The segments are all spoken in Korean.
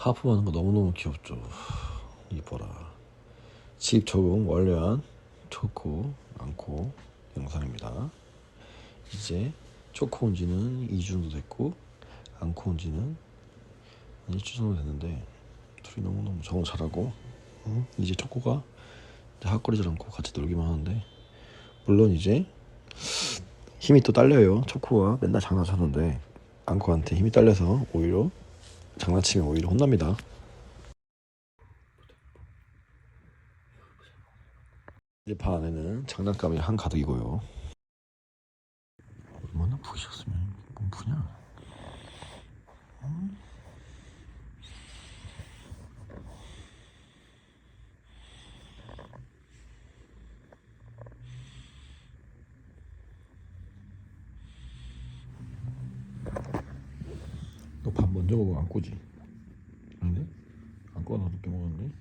하품하는 거 너무너무 귀엽죠. 이뻐라. 집 적응 완료한 초코 안고 영상입니다. 이제 초코 온 지는 2주 정도 됐고 안고 온 지는 한 1주 정도 됐는데 둘이 너무너무 적응 잘하고 응? 이제 초코가 이제 핫거리질 않고 같이 놀기만 하는데 물론 이제 힘이 또 딸려요. 초코가 맨날 장난쳤는데 안코한테 힘이 딸려서 오히려 장난치면 오히려 혼납니다. 방 안에는 장난감이 한 가득이고요. 얼마나 부으셨으면 몸 푸냐? 응? 먼저 먹어 안 꼬지? 아닌데? 안 꼬나 늦게 먹었는데?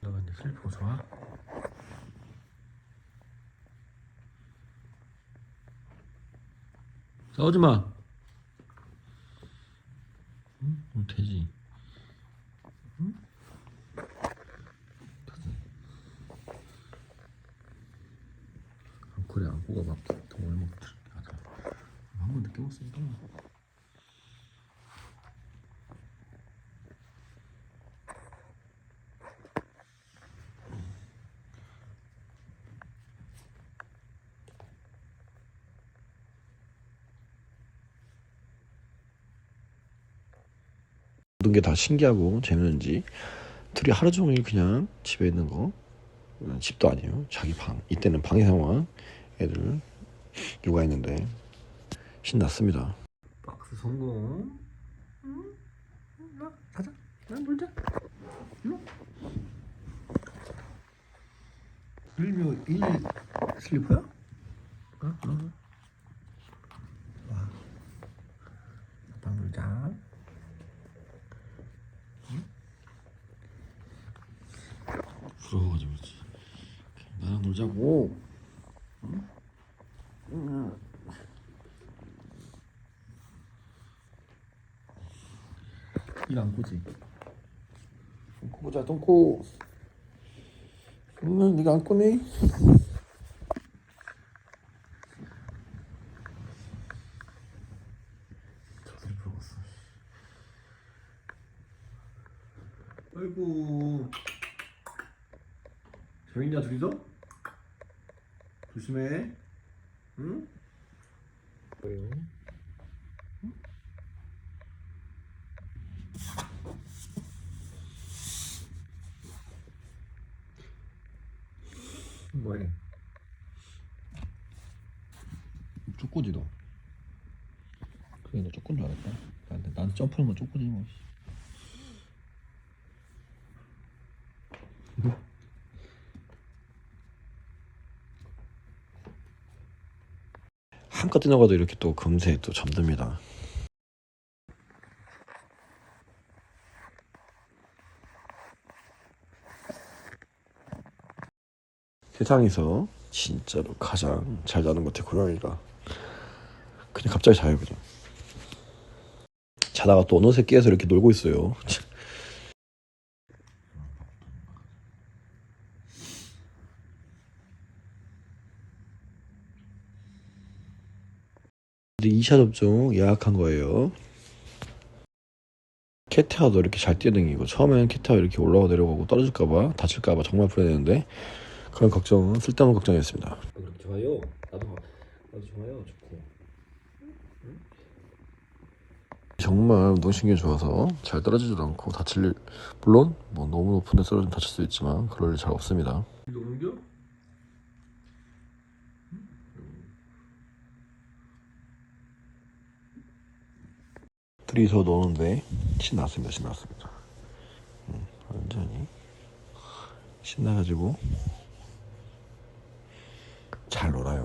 너가 이제 슬리퍼 좋아? 싸우지 마. 응? 응, 되지. 그래 안고가 막 동을 막 하자 한번 늦게 먹었으니까 모든 게 다 신기하고 재밌는지. 둘이 하루 종일 그냥 집에 있는 거. 음, 집도 아니에요. 자기 방. 이때는 방에서만 애들 육아했는데. 신났습니다. 박스 성공. 응? 나 가자. 나 놀자. 일로 일묘 일 슬리퍼야? 어? 어? 와. 방 놀자 부러워가지고 그렇지 나랑 놀자고 안 꼬지? 똥꼬 보자 똥꼬 응 니가 안 꼬네 저들이 부러웠어 아이고 재밌냐 둘이서? 조심해 응? 뭐예요? 뭐해? 쪼꼬지 너. 그래 너 쪼꼬인 줄 알았다. 나한테 나한테 점프하는 건 쪼꼬지 뭐. 씨. 한껏 뛰어가도 이렇게 또 금세 또 잠듭니다. 세상에서 진짜로 가장 잘 자는 것 같아 고양이가. 그냥 갑자기 자요 그냥. 자다가 또 어느새 깨서 이렇게 놀고 있어요. 근데 2차 접종 예약한 거예요. 캣타워도 이렇게 잘 뛰어다니고 처음에는 캣타워 이렇게 올라가 내려가고 떨어질까봐 다칠까봐 정말 불안했는데 그런 걱정은 쓸데없는 걱정이었습니다. 좋아요? 나도 나도 좋아요. 좋고. 정말 운동신경이 좋아서 잘 떨어지지도 않고 다칠 일 물론 뭐 너무 높은 데 떨어지면 다칠 수 있지만 그럴 일 잘 없습니다. 노는겨? 둘이서 노는데 신났습니다. 신났습니다. 음, 완전히 신나가지고 잘 놀아요.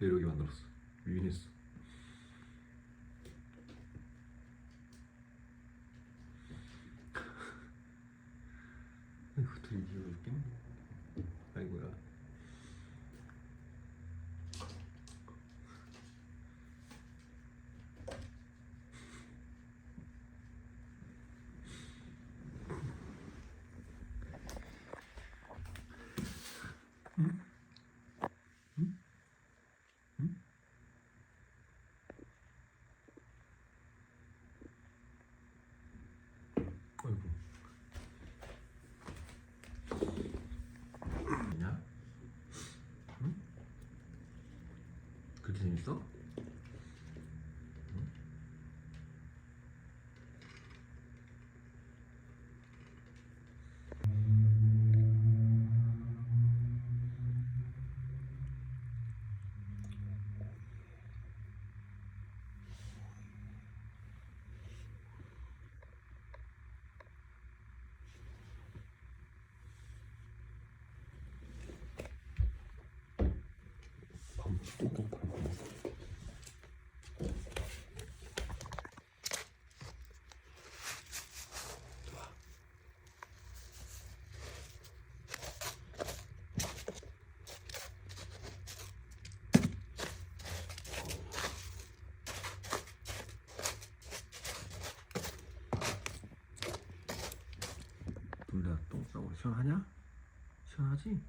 이렇게 만들었어. 유인했어. 둘이 이렇게. 아이고야 아이고 냐 응? 그렇게 재밌어? 응? 밤 뚱뚱 밟고 둘 다 똥 싸고 시원하냐? 시원하지?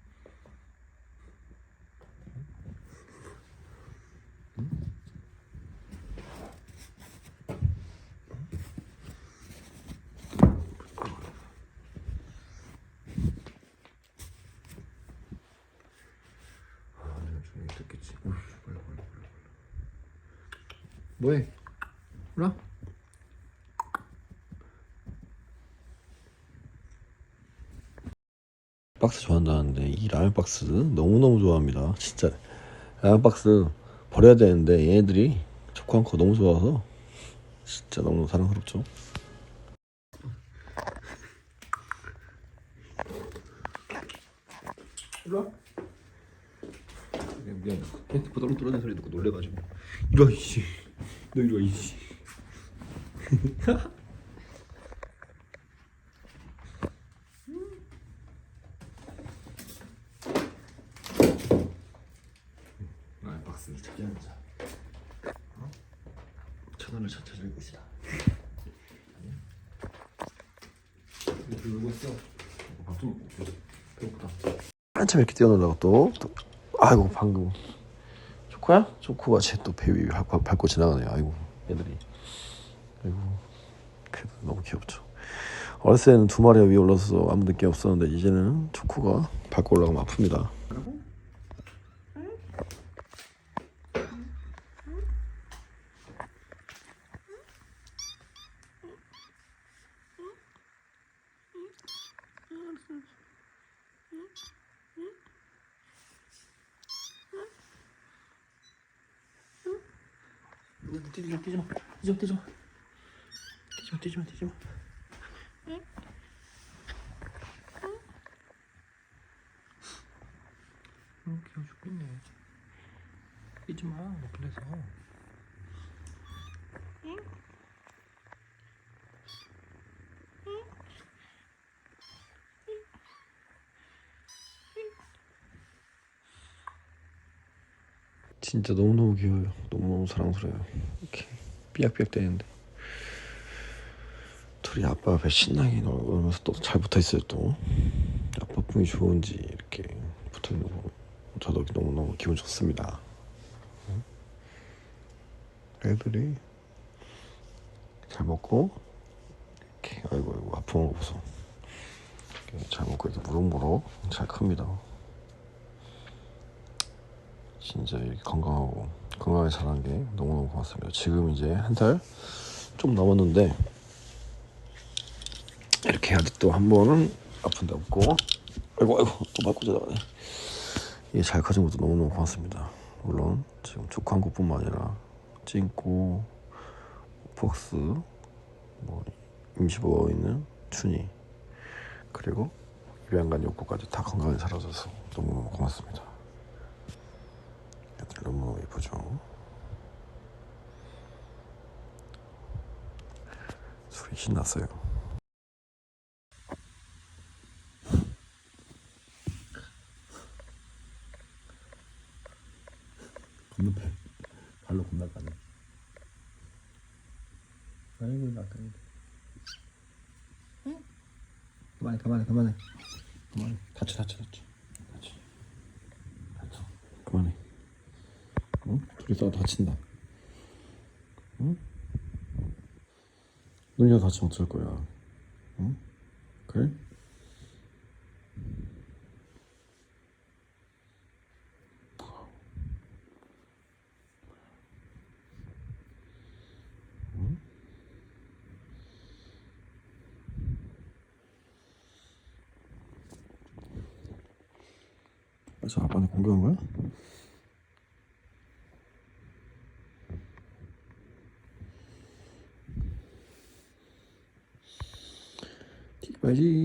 아, 내가 중에 듣겠지. 어휴, 빨리, 빨리, 빨리, 빨리. 뭐해? 올라? 박스 좋아한다는데 이 라면 박스 너무너무 좋아합니다. 진짜 라면 박스 버려야 되는데 얘네들이 초코 한코 너무 좋아서 진짜 너무 사랑스럽죠. 일로 와. 미안 미안 바닥으로 떨어진 소리 듣고 놀래가지고 이리 와 이씨 너 이리 와 이씨 라면 박스를 찾지 않자 어? 천원을 찾아줄 것이다 한참 이렇게 뛰어놀라고 또, 또 아이고 방금 초코야? 초코가 쟤 또 배위 밟고, 지나가네요. 아이고 얘들이. 아이고 그래도 너무 귀엽죠. 어렸을 때는 두 마리가 위에 올라서 아무 느낌 없었는데 이제는 초코가 밟고 올라가면 아픕니다 뛰지 마, 뛰지 마, 뛰지 마, 뛰지 마, 뛰지 마, 뛰지 마, 뛰지 마. 응, 귀여워 죽겠네. 뛰지 마, 너 그래서. 진짜 너무너무 귀여워요. 너무너무 사랑스러워요. 이렇게 삐약삐약 대는데 둘이 아빠 배 신나게 놀면서 또 잘 붙어있어요 또 아빠 품이 좋은지 이렇게 붙어있는 거 저도 너무너무 기분 좋습니다 응? 애들이 잘 먹고 이렇게 아이고 아이고 아픈 거 보소 잘 먹고 이렇게 무럭무럭 잘 큽니다 진짜 이렇게 건강하고 건강하게 자란 게 너무너무 고맙습니다. 지금 이제 한 달좀 넘었는데 이렇게 아직도 한 번은 아픈 데 없고 아이고 아이고 또 맞고 자다가네 이게 잘 커진 것도 너무너무 고맙습니다. 물론 지금 조카 한 것뿐만 아니라 찡꼬, 폭스, 뭐 임시보호 있는 춘이 그리고 입양간 욕구까지 다 건강하게 자라줘서 너무너무 고맙습니다. 너무 예쁘죠. 소리 신났어요. 건너편 발로 건너가네. 아이고 나까네. 그만해 그만해 그만해 그만해 다쳐 다쳐 다쳐 다쳐 다쳐 그만해 응? 둘이 싸워 다친다 응? 눈이가 다치면 어쩔 거야 응? 그래? 아, 저 아빠한테 공격한 거야? allí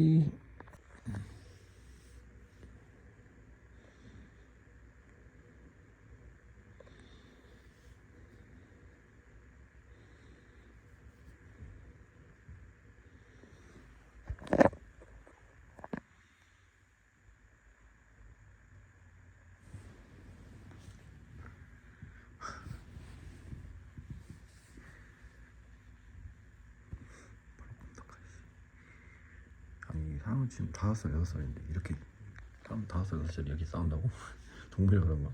사람은 지금 다섯 살 여섯 살인데 이렇게 다섯 살 여섯 살 이렇게 싸운다고? 동물이 그런가?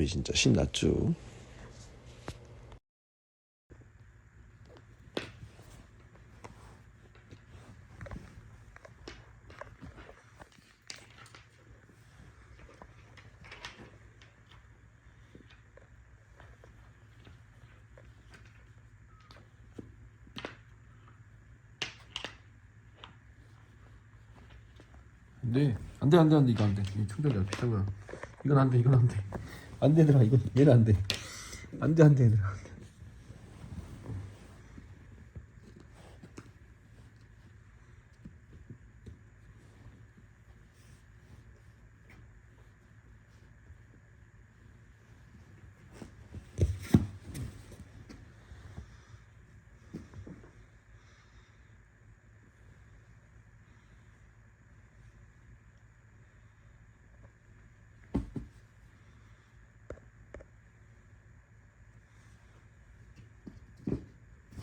우리 진짜 신났죠? 안돼 안돼 안돼 안돼. 이거 안돼. 이 충전이야 비싼 거야 이건 안돼 이건 안돼 안돼 얘들아 이건 얘는 안돼. 안돼 안돼 얘들아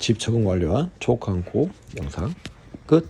집 적응 완료한 초강고 영상 끝